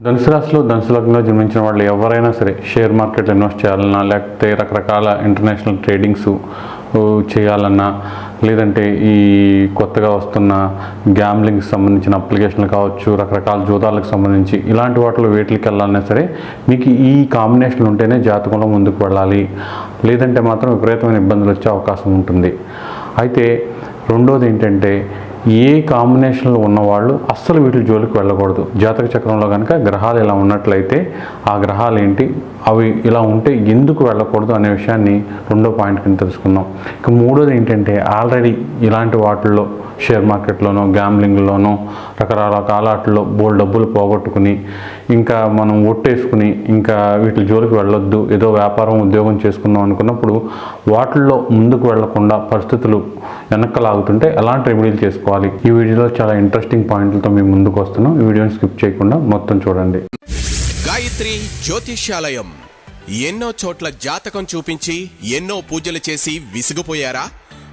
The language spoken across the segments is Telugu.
ధనుసు రాశిలో ధనుసు లగ్నంలో జన్మించిన వాళ్ళు ఎవరైనా సరే షేర్ మార్కెట్లో ఇన్వెస్ట్ చేయాలన్నా లేకపోతే రకరకాల ఇంటర్నేషనల్ ట్రేడింగ్స్ చేయాలన్నా లేదంటే ఈ కొత్తగా వస్తున్న గ్యాంబ్లింగ్కి సంబంధించిన అప్లికేషన్లు కావచ్చు రకరకాల జూదాలకు సంబంధించి ఇలాంటి వాటిలో వేటికి వెళ్ళాలన్నా సరే మీకు ఈ కాంబినేషన్లు ఉంటేనే జాతకంలో ముందుకు వెళ్ళాలి. లేదంటే మాత్రం విపరీతమైన ఇబ్బందులు వచ్చే అవకాశం ఉంటుంది. అయితే రెండోది ఏంటంటే ఏ కాంబినేషన్లో ఉన్నవాళ్ళు అస్సలు వీటి జోలికి వెళ్ళకూడదు. జాతక చక్రంలో కనుక గ్రహాలు ఇలా ఉన్నట్లయితే ఆ గ్రహాలు ఏంటి? అవి ఇలా ఉంటే ఎందుకు వెళ్ళకూడదు అనే విషయాన్ని రెండో పాయింట్ కింద తెలుసుకుందాం. ఇక మూడోది ఏంటంటే ఆల్రెడీ ఇలాంటి వాటిల్లో షేర్ మార్కెట్లోనో గ్యాంబ్లింగ్లోనో రకరకాల వాటిల్లో బోల్ డబ్బులు పోగొట్టుకుని ఇంకా మనం ఒట్టేసుకుని ఇంకా వీటి జోలికి వెళ్ళొద్దు ఏదో వ్యాపారం ఉద్యోగం చేసుకుందాం అనుకున్నప్పుడు వాటిల్లో ముందుకు వెళ్ళకుండా పరిస్థితులు వెనక్కలాగుతుంటే ఎలాంటి రెమెడీలు చేసుకోవాలి? ఈ వీడియోలో చాలా ఇంట్రెస్టింగ్ పాయింట్లతో మేము ముందుకు వస్తున్నాం. ఈ వీడియోని స్కిప్ చేయకుండా మొత్తం చూడండి. గాయత్రి జ్యోతిష్యాలయం. ఎన్నో చోట్ల జాతకం చూపించి ఎన్నో పూజలు చేసి విసిగిపోయారా?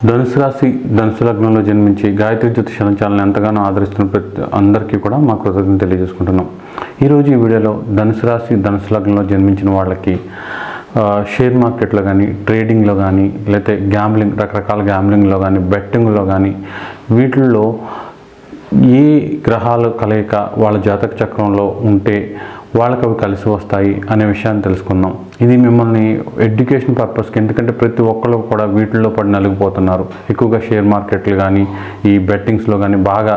ధనుసు రాశి ధనుసు లగ్నంలో జన్మించి గాయత్రి జ్యోతిషాలం ఛానల్ ఎంతగానో ఆదరిస్తున్న ప్రతి అందరికీ కూడా మా కృతజ్ఞతలు తెలియజేసుకుంటున్నాం. ఈరోజు ఈ వీడియోలో ధనుసు రాశి ధనుసు లగ్నంలో జన్మించిన వాళ్ళకి షేర్ మార్కెట్లో కానీ ట్రేడింగ్లో కానీ లేకపోతే గ్యాంబ్లింగ్ రకరకాల గ్యాంబ్లింగ్లో కానీ బెట్టింగ్లో కానీ వీటిల్లో ఏ గ్రహాలు కలయిక వాళ్ళ జాతక చక్రంలో ఉంటే వాళ్ళకి అవి కలిసి వస్తాయి అనే విషయాన్ని తెలుసుకుందాం. ఇది మిమ్మల్ని ఎడ్యుకేషన్ పర్పస్కి ఎందుకంటే ప్రతి ఒక్కరు కూడా వీటిల్లో పడి నలిగిపోతున్నారు. ఎక్కువగా షేర్ మార్కెట్లు కానీ ఈ బెట్టింగ్స్లో కానీ బాగా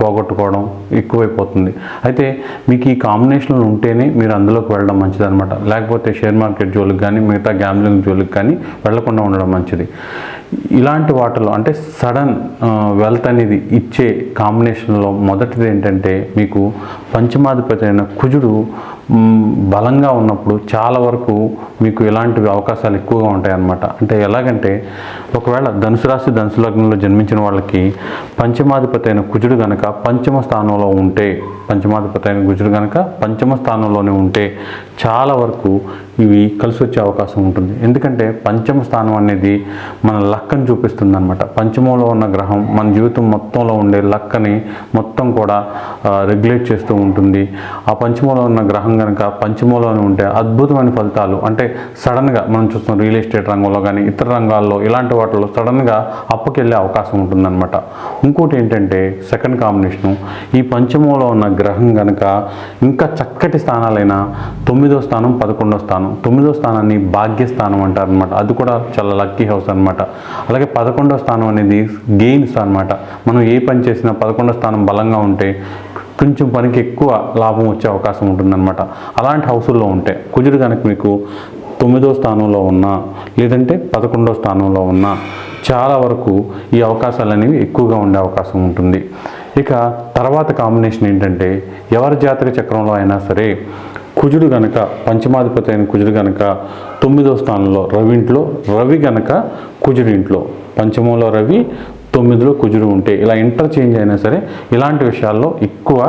పోగొట్టుకోవడం ఎక్కువైపోతుంది. అయితే మీకు ఈ కాంబినేషన్లు ఉంటేనే మీరు అందులోకి వెళ్ళడం మంచిదనమాట లేకపోతే షేర్ మార్కెట్ జోలికి కానీ మిగతా గ్యాంబ్లింగ్ జోలికి కానీ వెళ్ళకుండా ఉండడం మంచిది. ఇలాంటి వాటిలో అంటే సడన్ వెల్త్ అనేది ఇచ్చే కాంబినేషన్లో మొదటిది ఏంటంటే మీకు పంచమాధిపతి అయిన కుజుడు బలంగా ఉన్నప్పుడు చాలా వరకు మీకు ఇలాంటివి అవకాశాలు ఎక్కువగా ఉంటాయి అన్నమాట అంటే ఎలాగంటే ఒకవేళ ధనుసు రాశి ధనుసు లగ్నంలో జన్మించిన వాళ్ళకి పంచమాధిపతి అయిన కుజుడు గనక పంచమ స్థానంలో ఉంటే పంచమాధిపతి అయిన కుజుడు గనక పంచమ స్థానంలోనే ఉంటే చాలా వరకు ఇవి కలిసి వచ్చే అవకాశం ఉంటుంది. ఎందుకంటే పంచమ స్థానం అనేది మన లక్కను చూపిస్తుంది అనమాట పంచమంలో ఉన్న గ్రహం మన జీవితం మొత్తంలో ఉండే లక్కని మొత్తం కూడా రెగ్యులేట్ చేస్తూ ఉంటుంది. ఆ పంచమంలో ఉన్న గ్రహం కనుక పంచమంలోనే ఉంటే అద్భుతమైన ఫలితాలు. అంటే సడన్గా మనం చూస్తాం రియల్ ఎస్టేట్ రంగంలో కానీ ఇతర రంగాల్లో ఇలాంటి వాటిలో సడన్గా అప్పకెళ్ళే అవకాశం ఉంటుందన్నమాట. ఇంకోటి ఏంటంటే సెకండ్ కాంబినేషను ఈ పంచమంలో ఉన్న గ్రహం కనుక ఇంకా చక్కటి స్థానాలైన తొమ్మిదో స్థానం పదకొండో స్థానం తొమ్మిదో స్థానాన్ని భాగ్యస్థానం అంటారు అనమాట అది కూడా చాలా లక్కీ హౌస్ అనమాట అలాగే పదకొండో స్థానం అనేది గెయిన్స్ అనమాట మనం ఏ పని చేసినా పదకొండో స్థానం బలంగా ఉంటే కొంచెం పనికి ఎక్కువ లాభం వచ్చే అవకాశం ఉంటుందన్నమాట. అలాంటి హౌసుల్లో ఉంటే కుజుడు కనుక మీకు తొమ్మిదో స్థానంలో ఉన్నా లేదంటే పదకొండో స్థానంలో ఉన్నా చాలా వరకు ఈ అవకాశాలు అనేవి ఎక్కువగా ఉండే అవకాశం ఉంటుంది. ఇక తర్వాత కాంబినేషన్ ఏంటంటే ఎవరి జాతక చక్రంలో అయినా సరే కుజుడు గనక పంచమాధిపతి అయిన కుజుడు గనక తొమ్మిదో స్థానంలో రవి ఇంట్లో రవి గనక కుజుడింట్లో పంచమంలో రవి తొమ్మిదిలో కుజుడు ఉంటే ఇలా ఇంటర్చేంజ్ అయినా సరే ఇలాంటి విషయాల్లో ఎక్కువ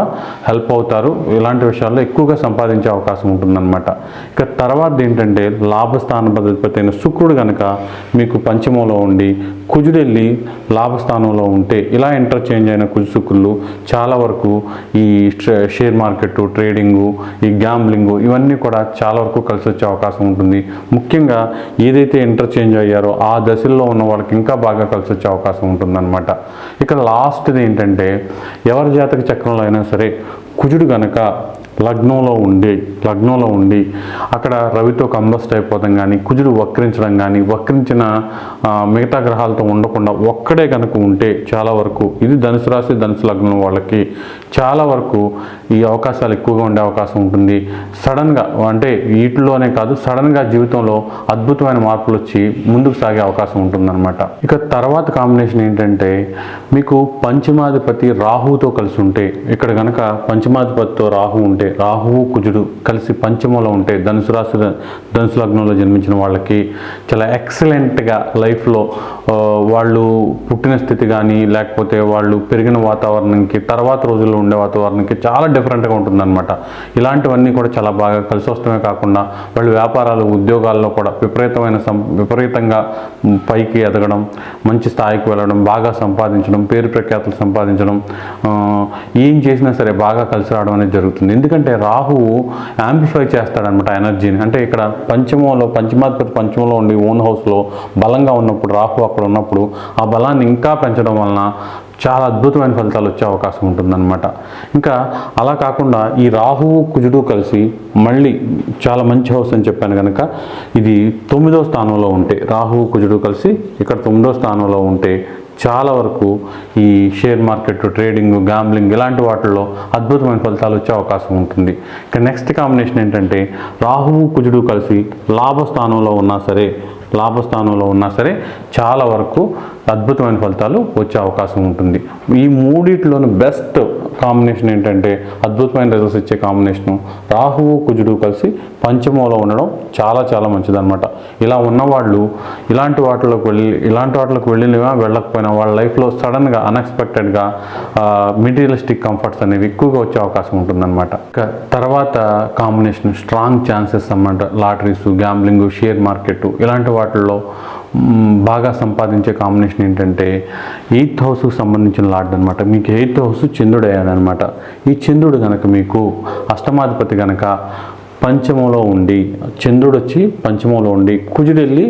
హెల్ప్ అవుతారు. ఇలాంటి విషయాల్లో ఎక్కువగా సంపాదించే అవకాశం ఉంటుందన్నమాట. ఇక తర్వాత ఏంటంటే లాభస్థాన అధిపతి అయిన శుక్రుడు కనుక మీకు పంచమంలో ఉండి కుజుడు వెళ్ళి లాభస్థానంలో ఉంటే ఇలా ఇంటర్చేంజ్ అయిన కుజు శుక్రులు చాలా వరకు ఈ షేర్ మార్కెట్ ట్రేడింగు ఈ గ్యాంబ్లింగు ఇవన్నీ కూడా చాలా వరకు కలిసి వచ్చే అవకాశం ఉంటుంది. ముఖ్యంగా ఏదైతే ఇంటర్చేంజ్ అయ్యారో ఆ దశల్లో ఉన్న వాళ్ళకి ఇంకా బాగా కలిసి వచ్చే అవకాశం ఉందన్నమాట. ఇక్కడ లాస్ట్ది ఏంటంటే ఎవరి జాతక చక్రంలో అయినా సరే కుజుడు గనక లగ్నంలో ఉండి లగ్నంలో ఉండి అక్కడ రవితో కంబస్ట్ అయిపోవడం కానీ కుజుడు వక్రించడం కానీ వక్రించిన మిగతా గ్రహాలతో ఉండకుండా ఒక్కడే కనుక ఉంటే చాలా వరకు ఇది ధనుసు రాశి ధనుసు లగ్నం వాళ్ళకి చాలా వరకు ఈ అవకాశాలు ఎక్కువగా ఉండే అవకాశం ఉంటుంది. సడన్గా అంటే వీటిలోనే కాదు సడన్గా జీవితంలో అద్భుతమైన మార్పులు వచ్చి ముందుకు సాగే అవకాశం ఉంటుందన్నమాట. ఇక తర్వాత కాంబినేషన్ ఏంటంటే మీకు పంచమాధిపతి రాహువుతో కలిసి ఉంటే ఇక్కడ కనుక పంచమాధిపతితో రాహు ఉంటే రాహువు కుజుడు కలిసి పంచమంలో ఉంటే ధనుసు రాశి ధనుసు లగ్నంలో జన్మించిన వాళ్ళకి చాలా ఎక్సలెంట్గా లైఫ్లో వాళ్ళు పుట్టిన స్థితి కానీ లేకపోతే వాళ్ళు పెరిగిన వాతావరణంకి తర్వాత రోజుల్లో ఉండే వాతావరణానికి చాలా డిఫరెంట్గా ఉంటుందన్నమాట. ఇలాంటివన్నీ కూడా చాలా బాగా కలిసి వస్తమే కాకుండా వాళ్ళు వ్యాపారాలు ఉద్యోగాల్లో కూడా విపరీతమైన సం విపరీతంగా పైకి ఎదగడం మంచి స్థాయికి వెళ్ళడం బాగా సంపాదించడం పేరు ప్రఖ్యాతులు సంపాదించడం ఏం చేసినా సరే బాగా కలిసి రావడం అనేది జరుగుతుంది. ఎందుకంటే రాహువు యాంప్లిఫై చేస్తాడనమాట ఎనర్జీని అంటే ఇక్కడ పంచమంలో పంచమాధిపతి పంచమంలో ఉండి ఓన్ హౌస్లో బలంగా ఉన్నప్పుడు రాహు అక్కడ ఉన్నప్పుడు ఆ బలాన్ని ఇంకా పెంచడం వలన చాలా అద్భుతమైన ఫలితాలు వచ్చే అవకాశం ఉంటుందన్నమాట. ఇంకా అలా కాకుండా ఈ రాహువు కుజుడు కలిసి మళ్ళీ చాలా మంచి హౌస్ అని చెప్పాను కనుక ఇది తొమ్మిదో స్థానంలో ఉంటే రాహువు కుజుడు కలిసి ఇక్కడ తొమ్మిదో స్థానంలో ఉంటే చాలా వరకు ఈ షేర్ మార్కెట్ ట్రేడింగ్ గ్యాంబ్లింగ్ ఇలాంటి వాటిల్లో అద్భుతమైన ఫలితాలు వచ్చే అవకాశం ఉంటుంది. ఇక నెక్స్ట్ కాంబినేషన్ ఏంటంటే రాహువు కుజుడు కలిసి లాభస్థానంలో ఉన్నా సరే లాభస్థానంలో ఉన్నా సరే చాలా వరకు అద్భుతమైన ఫలితాలు వచ్చే అవకాశం ఉంటుంది. ఈ మూడిట్లోని బెస్ట్ కాంబినేషన్ ఏంటంటే అద్భుతమైన రిజల్ట్స్ ఇచ్చే కాంబినేషను రాహువు కుజుడు కలిసి పంచమంలో ఉండడం చాలా చాలా మంచిదన్నమాట. ఇలా ఉన్నవాళ్ళు ఇలాంటి వాటిలోకి వెళ్ళి ఇలాంటి వాటిలోకి వెళ్ళినా వెళ్ళకపోయినా వాళ్ళ లైఫ్లో సడన్గా అన్ఎక్స్పెక్టెడ్గా మెటీరియలిస్టిక్ కంఫర్ట్స్ అనేవి ఎక్కువగా వచ్చే అవకాశం ఉంటుందన్నమాట. తర్వాత కాంబినేషన్ స్ట్రాంగ్ ఛాన్సెస్ అన్నమాట. లాటరీస్ గ్యాంబ్లింగ్ షేర్ మార్కెట్ ఇలాంటి వాటిల్లో బాగా సంపాదించే కాంబినేషన్ ఏంటంటే ఎయిత్ హౌస్కు సంబంధించిన లాడ్ అనమాట మీకు ఎయిత్ హౌస్ చంద్రుడు అయ్యాడనమాట ఈ చంద్రుడు కనుక మీకు అష్టమాధిపతి కనుక పంచమంలో ఉండి చంద్రుడు వచ్చి పంచమంలో ఉండి కుజుడు వెళ్ళి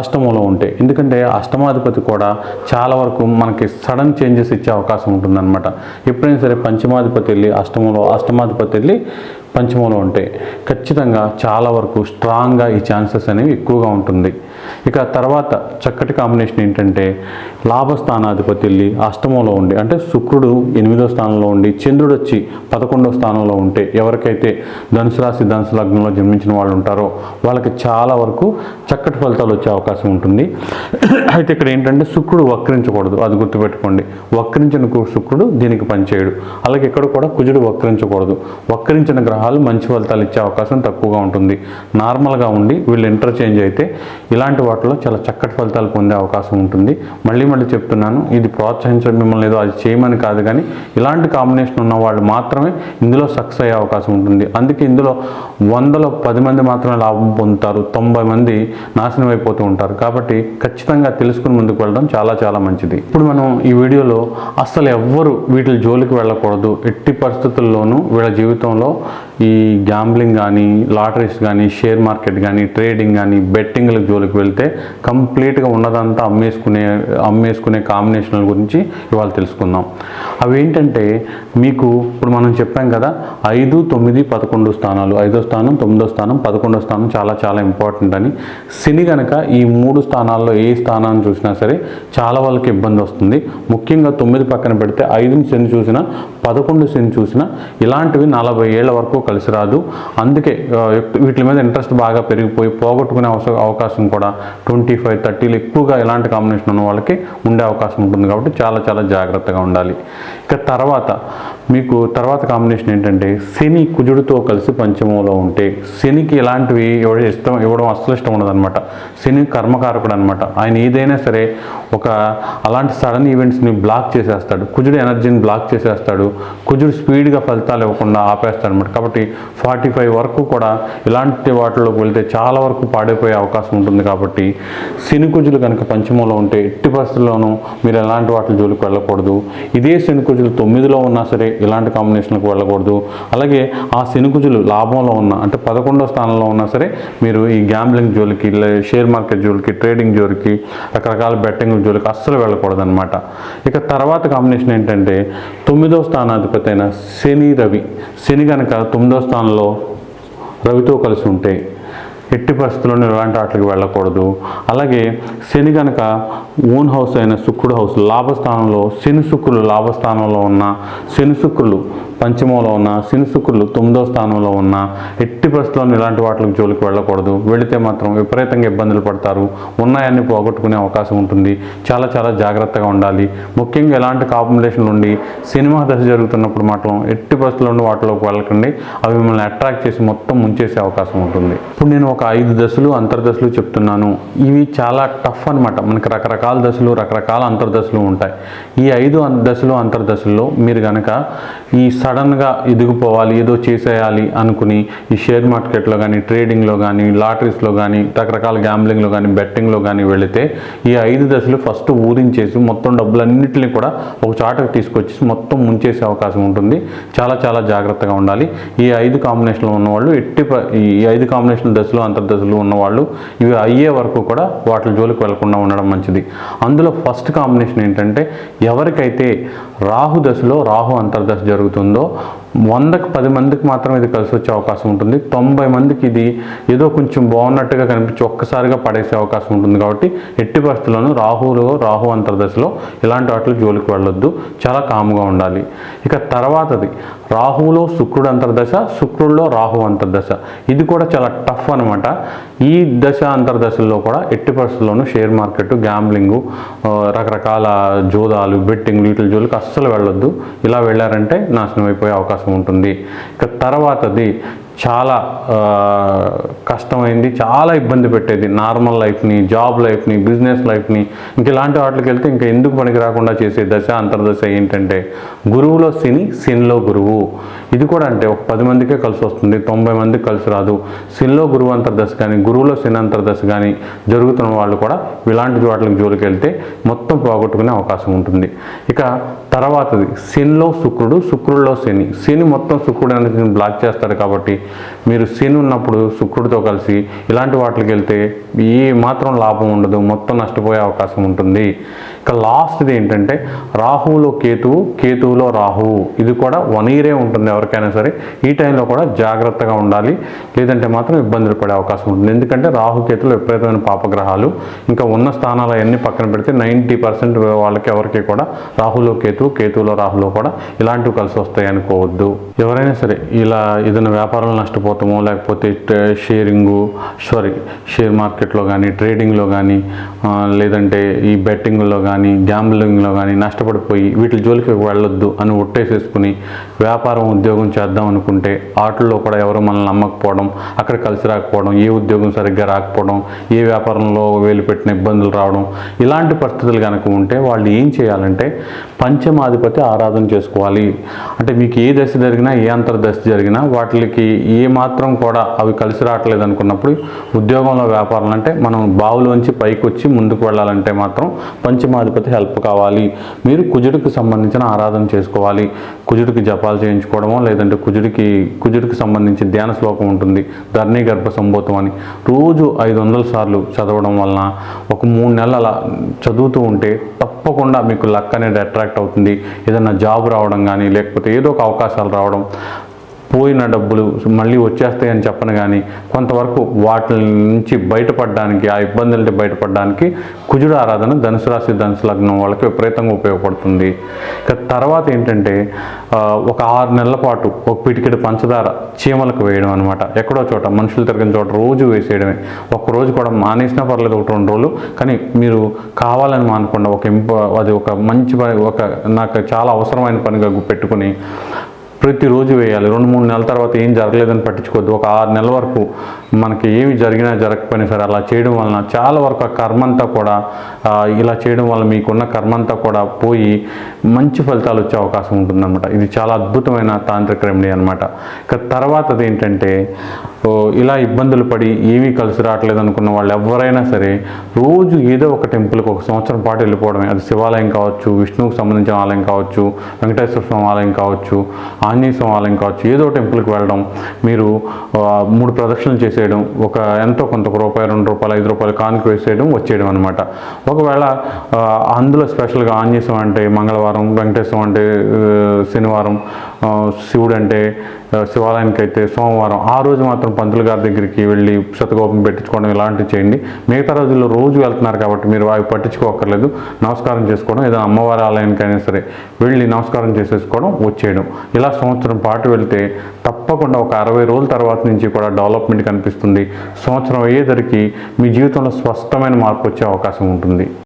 అష్టమంలో ఉంటాయి ఎందుకంటే అష్టమాధిపతి కూడా చాలా వరకు మనకి సడన్ చేంజెస్ ఇచ్చే అవకాశం ఉంటుందన్నమాట. ఎప్పుడైనా సరే పంచమాధిపతి వెళ్ళి అష్టమంలో అష్టమాధిపతి వెళ్ళి పంచమంలో ఉంటాయి ఖచ్చితంగా చాలా వరకు స్ట్రాంగ్గా ఈ ఛాన్సెస్ అనేవి ఎక్కువగా ఉంటుంది. ఇక తర్వాత చక్కటి కాంబినేషన్ ఏంటంటే లాభస్థానాధిపతి వెళ్ళి అష్టమంలో ఉండి అంటే శుక్రుడు ఎనిమిదో స్థానంలో ఉండి చంద్రుడు వచ్చి పదకొండో స్థానంలో ఉంటే ఎవరికైతే ధనుసు రాశి ధనుసు లగ్నంలో జన్మించిన వాళ్ళు ఉంటారో వాళ్ళకి చాలా వరకు చక్కటి ఫలితాలు వచ్చే అవకాశం ఉంటుంది. అయితే ఇక్కడ ఏంటంటే శుక్రుడు వక్రించకూడదు. అది గుర్తుపెట్టుకోండి. వక్రించిన కు- శుక్రుడు దీనికి పనిచేయడు. అలాగే ఇక్కడ కూడా కుజుడు వక్రించకూడదు. వక్రించిన గ్రహాలు మంచి ఫలితాలు ఇచ్చే అవకాశం తక్కువగా ఉంటుంది. నార్మల్గా ఉండి వీళ్ళు ఇంటర్చేంజ్ అయితే ఇలాంటి వాటిలో చాలా చక్కటి ఫలితాలు పొందే అవకాశం ఉంటుంది. మళ్ళీ మళ్ళీ చెప్తున్నాను ఇది ప్రోత్సహించడం మిమ్మల్ని ఏదో అది చేయమని కాదు కానీ ఇలాంటి కాంబినేషన్ ఉన్న వాళ్ళు మాత్రమే ఇందులో సక్సెస్ అయ్యే అవకాశం ఉంటుంది. అందుకే ఇందులో వందలో పది మంది మాత్రమే లాభం పొందుతారు. తొంభై మంది నాశనం అయిపోతూ ఉంటారు. కాబట్టి ఖచ్చితంగా తెలుసుకుని ముందుకు వెళ్ళడం చాలా చాలా మంచిది. ఇప్పుడు మనం ఈ వీడియోలో అస్సలు ఎవ్వరు వీటి జోలికి వెళ్ళకూడదు. ఎట్టి పరిస్థితుల్లోనూ వీళ్ళ జీవితంలో ఈ గ్యాంబ్లింగ్ కానీ లాటరీస్ కానీ షేర్ మార్కెట్ కానీ ట్రేడింగ్ కానీ బెట్టింగ్ల జోలికి వెళ్తే కంప్లీట్గా ఉన్నదంతా అమ్మేసుకునే అమ్మేసుకునే కాంబినేషన్ల గురించి ఇవాళ తెలుసుకుందాం. అవి ఏంటంటే మీకు ఇప్పుడు మనం చెప్పాం కదా ఐదు తొమ్మిది పదకొండు స్థానాలు. ఐదో స్థానం తొమ్మిదో స్థానం పదకొండో స్థానం చాలా చాలా ఇంపార్టెంట్ అని. శని కనుక ఈ మూడు స్థానాల్లో ఏ స్థానాన్ని చూసినా సరే చాలా వాళ్ళకి ఇబ్బంది వస్తుంది. ముఖ్యంగా తొమ్మిది పక్కన పెడితే ఐదుని శని చూసినా పదకొండు శని చూసినా ఇలాంటివి నలభై ఏళ్ళ వరకు కలిసి రాదు. అందుకే వీటి మీద ఇంట్రెస్ట్ బాగా పెరిగిపోయి పోగొట్టుకునే అవకాశం కూడా ట్వంటీ ఫైవ్ థర్టీలు ఎక్కువగా ఇలాంటి కాంబినేషన్ ఉన్న వాళ్ళకి ఉండే అవకాశం ఉంటుంది కాబట్టి చాలా చాలా జాగ్రత్తగా ఉండాలి. ఇక తర్వాత మీకు తర్వాత కాంబినేషన్ ఏంటంటే శని కుజుడితో కలిసి పంచమంలో ఉంటే శనికి ఇలాంటివి ఇష్టం ఇవ్వడం అస్సలు ఇష్టం ఉండదు అనమాట శని కర్మకారకుడు అనమాట ఆయన ఏదైనా సరే ఒక అలాంటి సడన్ ఈవెంట్స్ని బ్లాక్ చేసేస్తాడు. కుజుడు ఎనర్జీని బ్లాక్ చేసేస్తాడు. కుజుడు స్పీడ్గా ఫలితాలు ఇవ్వకుండా ఆపేస్తాడు అనమాట కాబట్టి ఫార్టీ ఫైవ్ వరకు కూడా ఇలాంటి వాటిలోకి వెళ్తే చాలా వరకు పాడైపోయే అవకాశం ఉంటుంది. కాబట్టి శని కుజులు కనుక పంచమంలో ఉంటే ఎట్టి పరిస్థితుల్లోనూ మీరు ఎలాంటి వాటి జోలికి వెళ్ళకూడదు. ఇదే శని కుజులు తొమ్మిదిలో ఉన్నా సరే ఇలాంటి కాంబినేషన్లకు వెళ్ళకూడదు. అలాగే ఆ శని కుజులు లాభంలో ఉన్న అంటే పదకొండో స్థానంలో ఉన్నా సరే మీరు ఈ గ్యాంబ్లింగ్ జోలికి షేర్ మార్కెట్ జోలికి ట్రేడింగ్ జోలికి రకరకాల బెట్టింగ్ జోలికి అస్సలు వెళ్ళకూడదు అనమాట ఇక తర్వాత కాంబినేషన్ ఏంటంటే తొమ్మిదో స్థానాధిపతి అయిన శని రవి. శని కనుక తొమ్మిదో స్థానంలో రవితో కలిసి ఉంటే ఎట్టి పరిస్థితుల్లోనూ ఎలాంటి ఆటలకు వెళ్ళకూడదు. అలాగే శని కనుక ఓన్ హౌస్ అయిన శుక్రుడు హౌస్ లాభస్థానంలో శని శుక్రులు లాభస్థానంలో ఉన్న శని శుక్రులు పంచమంలో ఉన్న శని శుక్రులు తొమ్మిదో స్థానంలో ఉన్న ఎట్టి పరిస్థితుల్లో ఇలాంటి వాటికి జోలికి వెళ్ళకూడదు. వెళితే మాత్రం విపరీతంగా ఇబ్బందులు పడతారు. ఉన్నాయన్ని పోగొట్టుకునే అవకాశం ఉంటుంది. చాలా చాలా జాగ్రత్తగా ఉండాలి. ముఖ్యంగా ఎలాంటి కాంబినేషన్లు ఉండి సినిమా దశ జరుగుతున్నప్పుడు మాత్రం ఎట్టి పరిస్థితుల్లో వాటిలోకి వెళ్ళకండి. అవి మిమ్మల్ని అట్రాక్ట్ చేసి మొత్తం ముంచేసే అవకాశం ఉంటుంది. ఇప్పుడు నేను ఒక ఐదు దశలు అంతర్దశలు చెప్తున్నాను. ఇవి చాలా టఫ్ అనమాట మనకి రకరకాల దశలు రకరకాల అంతర్దశలు ఉంటాయి. ఈ ఐదు దశలు అంతర్దశల్లో మీరు కనుక ఈ సడన్గా ఎదిగిపోవాలి ఏదో చేసేయాలి అనుకుని ఈ షేర్ మార్కెట్లో కానీ ట్రేడింగ్లో కానీ లాటరీస్లో కానీ రకరకాల గ్యాంబ్లింగ్లో కానీ బెట్టింగ్లో కానీ వెళితే ఈ ఐదు దశలు ఫస్ట్ ఊరించేసి మొత్తం డబ్బులన్నింటినీ కూడా ఒక చాటకు తీసుకొచ్చి మొత్తం ముంచేసే అవకాశం ఉంటుంది. చాలా చాలా జాగ్రత్తగా ఉండాలి. ఈ ఐదు కాంబినేషన్లో ఉన్నవాళ్ళు ఎట్టి ఈ ఐదు కాంబినేషన్ దశలు అంతర్దశలు ఉన్నవాళ్ళు ఇవి అయ్యే వరకు కూడా వాటి జోలికి వెళ్ళకుండా ఉండడం మంచిది. అందులో ఫస్ట్ కాంబినేషన్ ఏంటంటే ఎవరికైతే రాహు దశలో రాహు అంతర్దశ జరుగుతుందో వందకు పది మందికి మాత్రం ఇది కలిసి వచ్చే అవకాశం ఉంటుంది. తొంభై మందికి ఇది ఏదో కొంచెం బాగున్నట్టుగా కనిపించి ఒక్కసారిగా పడేసే అవకాశం ఉంటుంది కాబట్టి ఎట్టి పరిస్థితుల్లోనూ రాహులో రాహు అంతర్దశలో ఇలాంటి వాటిలో జోలికి వెళ్ళొద్దు. చాలా కాముగా ఉండాలి. ఇక తర్వాతది రాహులో శుక్రుడు అంతర్దశ శుక్రుడిలో రాహు అంతర్దశ. ఇది కూడా చాలా టఫ్ అనమాట ఈ దశ అంతర్దశల్లో కూడా ఎట్టి పరిస్థితుల్లోనూ షేర్ మార్కెట్ గ్యాంబ్లింగు రకరకాల జోదాలు బెట్టింగ్ వీటి జోలికి అస్సలు వెళ్ళొద్దు. ఇలా వెళ్ళారంటే నాశనం అయిపోయే అవకాశం ఉంటుంది. ఇక తర్వాతది చాలా కష్టమైంది చాలా ఇబ్బంది పెట్టేది. నార్మల్ లైఫ్ని జాబ్ లైఫ్ని బిజినెస్ లైఫ్ని. ఇంక ఇలాంటి వాటికి వెళ్తే ఇంకా ఎందుకు పనికి రాకుండా చేసే దశ అంతర్దశ ఏంటంటే గురువులో శని శనిలో గురువు. ఇది కూడా అంటే ఒక పది మందికే కలిసి వస్తుంది తొంభై మందికి కలిసి రాదు. శనిలో గురువు అంతర్దశ కానీ గురువులో శని అంతర్దశ కానీ జరుగుతున్న వాళ్ళు కూడా ఇలాంటి వాటికి జోలికి వెళ్తే మొత్తం పోగొట్టుకునే అవకాశం ఉంటుంది. ఇక తర్వాతది శనిలో శుక్రుడు శుక్రుల్లో శని. శని మొత్తం శుక్రుడు అనేది బ్లాక్ చేస్తాడు కాబట్టి మీరు శని ఉన్నప్పుడు శుక్రుడితో కలిసి ఇలాంటి వాటికి వెళ్తే ఏ మాత్రం లాభం ఉండదు మొత్తం నష్టపోయే అవకాశం ఉంటుంది. ఇక లాస్ట్ది ఏంటంటే రాహువులో కేతువు కేతువులో రాహువు. ఇది కూడా వన్ ఇయరే ఉంటుంది ఎవరికైనా సరే. ఈ టైంలో కూడా జాగ్రత్తగా ఉండాలి. లేదంటే మాత్రం ఇబ్బందులు పడే అవకాశం ఉంటుంది. ఎందుకంటే రాహుకేతులు విపరీతమైన పాపగ్రహాలు. ఇంకా ఉన్న స్థానాలు అవన్నీ పక్కన పెడితే నైంటీ పర్సెంట్ వాళ్ళకి ఎవరికి కూడా రాహులో కేతువు కేతువులో రాహులో కూడా ఇలాంటివి కలిసి వస్తాయి అనుకోవద్దు. ఎవరైనా సరే ఇలా ఏదైనా వ్యాపారంలో నష్టపోతామో లేకపోతే షేరింగు సారీ షేర్ మార్కెట్లో కానీ ట్రేడింగ్లో కానీ లేదంటే ఈ బెట్టింగ్లో కానీ కానీ గ్యాంబ్లింగ్లో కానీ నష్టపడిపోయి వీటి జోలికి వెళ్ళొద్దు అని ఒట్టేసేసుకుని వ్యాపారం ఉద్యోగం చేద్దాం అనుకుంటే ఆటల్లో కూడా ఎవరు మనల్ని నమ్మకపోవడం అక్కడ కలిసి రాకపోవడం ఏ ఉద్యోగం సరిగ్గా రాకపోవడం ఏ వ్యాపారంలో వేలు పెట్టిన ఇబ్బందులు రావడం ఇలాంటి పరిస్థితులు కనుక ఉంటే వాళ్ళు ఏం చేయాలంటే పంచమాధిపతి ఆరాధన చేసుకోవాలి. అంటే మీకు ఏ దశ జరిగినా ఏ అంతర్దశ జరిగినా వాటికి ఏ మాత్రం కూడా అవి కలిసి రావట్లేదు అనుకున్నప్పుడు ఉద్యోగంలో వ్యాపారాలు అంటే మనం బావులోంచి పైకి వచ్చి ముందుకు వెళ్ళాలంటే మాత్రం అధిపతి హెల్ప్ కావాలి. మీరు కుజుడికి సంబంధించిన ఆరాధన చేసుకోవాలి. కుజుడికి జపాలు చేయించుకోవడమో లేదంటే కుజుడికి కుజుడికి సంబంధించి ధ్యాన శ్లోకం ఉంటుంది. ధర్ణి గర్భ సంబోధం అని. రోజు ఐదు వందల సార్లు చదవడం వలన ఒక మూడు నెలలు అలా చదువుతూ ఉంటే తప్పకుండా మీకు లక్ అనేది అట్రాక్ట్ అవుతుంది. ఏదైనా జాబ్ రావడం కానీ లేకపోతే ఏదో ఒక అవకాశాలు రావడం. పోయిన డబ్బులు మళ్ళీ వచ్చేస్తాయని చెప్పను కానీ కొంతవరకు వాటి నుంచి బయటపడడానికి ఆ ఇబ్బందుల నుండి బయటపడడానికి కుజుడు ఆరాధన ధనుసు రాశి ధనుసు లగ్నం వాళ్ళకి విపరీతంగా ఉపయోగపడుతుంది. ఇక తర్వాత ఏంటంటే ఒక ఆరు నెలల పాటు ఒక పిటికెడు పంచదార చీమలకు వేయడం అనమాట ఎక్కడో చోట మనుషులు తిరగని చోట రోజు వేసేయడమే. ఒక రోజు కూడా మానేసినా పర్లేదు ఒక రెండు రోజులు కానీ మీరు కావాలని మానకుండా ఒక ఇంప అది ఒక మంచి పని ఒక నాకు చాలా అవసరమైన పనిగా పెట్టుకుని ప్రతిరోజు వేయాలి. రెండు మూడు నెలల తర్వాత ఏం జరగలేదని పట్టించుకోవద్దు. ఒక ఆరు నెలల వరకు మనకి ఏమి జరిగినా జరగకపోయినా సరే అలా చేయడం వలన చాలా వరకు ఆ కర్మ అంతా కూడా ఇలా చేయడం వల్ల మీకున్న కర్మంతా కూడా పోయి మంచి ఫలితాలు వచ్చే అవకాశం ఉంటుందన్నమాట. ఇది చాలా అద్భుతమైన తాంత్రిక రెమెడీ అనమాట ఇక తర్వాతది ఏంటంటే ఇలా ఇబ్బందులు పడి ఏమీ కలిసి రావట్లేదు అనుకున్న వాళ్ళు ఎవరైనా సరే రోజు ఏదో ఒక టెంపుల్కి ఒక సంవత్సరం పాటు వెళ్ళిపోవడమే. అది శివాలయం కావచ్చు విష్ణువుకి సంబంధించిన ఆలయం కావచ్చు వెంకటేశ్వర స్వామి ఆలయం కావచ్చు ఆంజనేయ స్వామి ఆలయం కావచ్చు ఏదో టెంపుల్కి వెళ్ళడం మీరు మూడు ప్రదక్షిణలు చేసేయడం ఒక ఎంతో కొంత ఒక రూపాయి రెండు రూపాయలు ఐదు రూపాయలు కానుక వేసేయడం వచ్చేయడం అనమాట ఒకవేళ అందులో స్పెషల్గా ఆంజనేయ స్వామి అంటే మంగళవారం వెంకటేశ్వరం అంటే శనివారం శివుడు అంటే శివాలయానికి అయితే సోమవారం ఆ రోజు మాత్రం పంతులు గారి దగ్గరికి వెళ్ళి శతగోపం పెట్టించుకోవడం ఇలాంటివి చేయండి. మిగతా రోజుల్లో రోజు వెళ్తున్నారు కాబట్టి మీరు అవి పట్టించుకోకర్లేదు. నమస్కారం చేసుకోవడం ఏదైనా అమ్మవారి ఆలయానికైనా సరే వెళ్ళి నమస్కారం చేసేసుకోవడం వచ్చేయడం. ఇలా సంవత్సరం పాటు వెళ్తే తప్పకుండా ఒక అరవై రోజుల తర్వాత నుంచి కూడా డెవలప్మెంట్ కనిపిస్తుంది. సంవత్సరం అయ్యేసరికి మీ జీవితంలో స్పష్టమైన మార్పు వచ్చే అవకాశం ఉంటుంది.